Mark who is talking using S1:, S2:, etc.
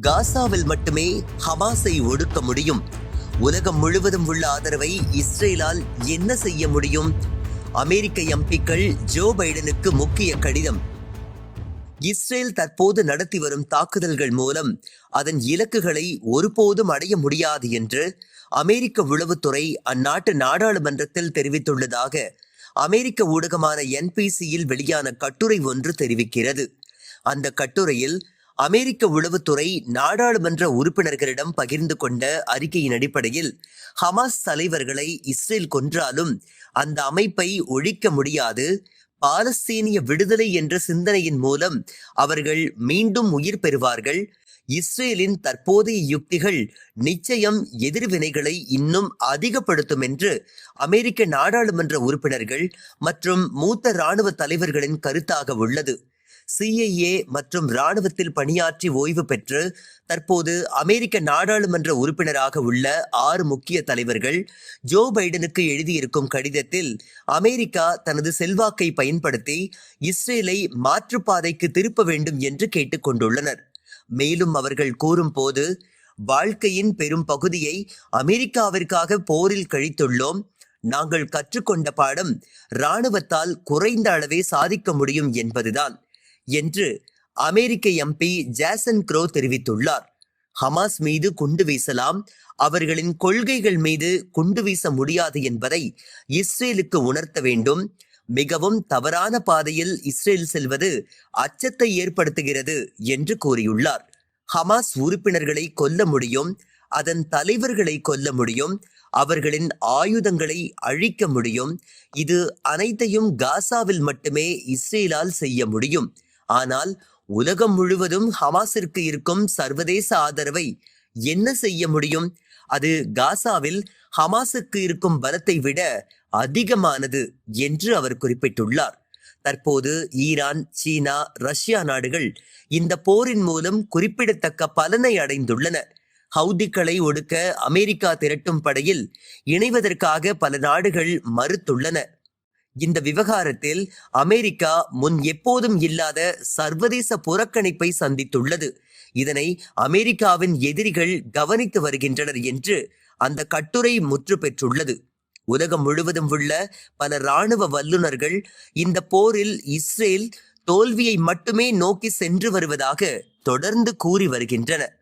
S1: காசாவில் மட்டுமே ஹமாஸை ஒடுக்க முடியும். உலகம் முழுவதும் உள்ள ஆதரவை இஸ்ரேலால் என்ன செய்ய முடியும்? அமெரிக்க எம்பிக்கள் ஜோ பைடனுக்கு முக்கிய கடிதம். இஸ்ரேல் தற்போது நடத்தி வரும் தாக்குதல்கள் மூலம் அதன் இலக்குகளை ஒருபோதும் அடைய முடியாது என்று அமெரிக்க உளவுத்துறை அந்நாட்டு நாடாளுமன்றத்தில் தெரிவித்துள்ளதாக அமெரிக்க ஊடகமான என்பிசியில் வெளியான கட்டுரை ஒன்று தெரிவிக்கிறது. அந்த கட்டுரையில் அமெரிக்க உளவுத்துறை நாடாளுமன்ற உறுப்பினர்களிடம் பகிர்ந்து கொண்ட அறிக்கையின் அடிப்படையில் ஹமாஸ் தலைவர்களை இஸ்ரேல் கொன்றாலும் அந்த அமைப்பை ஒழிக்க முடியாது பாலஸ்தீனிய விடுதலை என்ற சிந்தனையின் மூலம் அவர்கள் மீண்டும் உயிர் பெறுவார்கள். இஸ்ரேலின் தற்போதைய யுக்திகள் நிச்சயம் எதிர்வினைகளை இன்னும் அதிகப்படுத்தும் என்று அமெரிக்க நாடாளுமன்ற உறுப்பினர்கள் மற்றும் மூத்த இராணுவ தலைவர்களின் கருத்தாக உள்ளது. சிஐஏ மற்றும் இராணுவத்தில் பணியாற்றி ஓய்வு பெற்று தற்போது அமெரிக்க நாடாளுமன்ற உறுப்பினராக உள்ள ஆறு முக்கிய தலைவர்கள் ஜோ பைடனுக்கு எழுதியிருக்கும் கடிதத்தில் அமெரிக்கா தனது செல்வாக்கை பயன்படுத்தி இஸ்ரேலை மாற்றுப்பாதைக்கு திருப்ப வேண்டும் என்று கேட்டுக்கொண்டுள்ளனர். மேலும் அவர்கள் கூறும்போது வாழ்க்கையின் பெரும் பகுதியை அமெரிக்காவிற்காக போரில் கழித்துள்ளோம். நாங்கள் கற்றுக்கொண்ட பாடம் இராணுவத்தால் குறைந்த அளவே சாதிக்க முடியும் என்பதுதான். என்று அமெரிக்க எம்பி ஜாசன் க்ரோ தெரிவித்துள்ளார். ஹமாஸ் மீது குண்டு வீசலாம் அவர்களின் கொள்கைகள் மீது குண்டு வீச முடியாது என்பதை இஸ்ரேலுக்கு உணர்த்த வேண்டும். மிகவும் தவறான பாதையில் இஸ்ரேல் செல்வது அச்சத்தை ஏற்படுத்துகிறது என்று கூறியுள்ளார். ஹமாஸ் உறுப்பினர்களை கொல்ல முடியும் அதன் தலைவர்களை கொல்ல முடியும் அவர்களின் ஆயுதங்களை அழிக்க முடியும். இது அனைத்தையும் காசாவில் மட்டுமே இஸ்ரேலால் செய்ய முடியும். ஆனால் உலகம் முழுவதும் ஹமாஸிற்கு இருக்கும் சர்வதேச ஆதரவை என்ன செய்ய முடியும்? அது காசாவில் ஹமாஸுக்கு இருக்கும் பலத்தை விட அதிகமானது என்று அவர் குறிப்பிட்டுள்ளார். தற்போது ஈரான் சீனா ரஷ்யா நாடுகள் இந்த போரின் மூலம் குறிப்பிடத்தக்க பலனை அடைந்துள்ளன. ஹவுதிக்களை ஒடுக்க அமெரிக்கா திரட்டும் படையில் இணைவதற்காக பல நாடுகள் மறுத்துள்ளன. இந்த விவகாரத்தில் அமெரிக்கா முன் எப்போதும் இல்லாத சர்வதேச புறக்கணிப்பை சந்தித்துள்ளது. இதனை அமெரிக்காவின் எதிரிகள் கவனித்து வருகின்றனர் என்று அந்த கட்டுரை முற்று பெற்றுள்ளது. உலகம் முழுவதும் உள்ள பல இராணுவ வல்லுநர்கள் இந்த போரில் இஸ்ரேல் தோல்வியை மட்டுமே நோக்கி சென்று வருவதாக தொடர்ந்து கூறி வருகின்றனர்.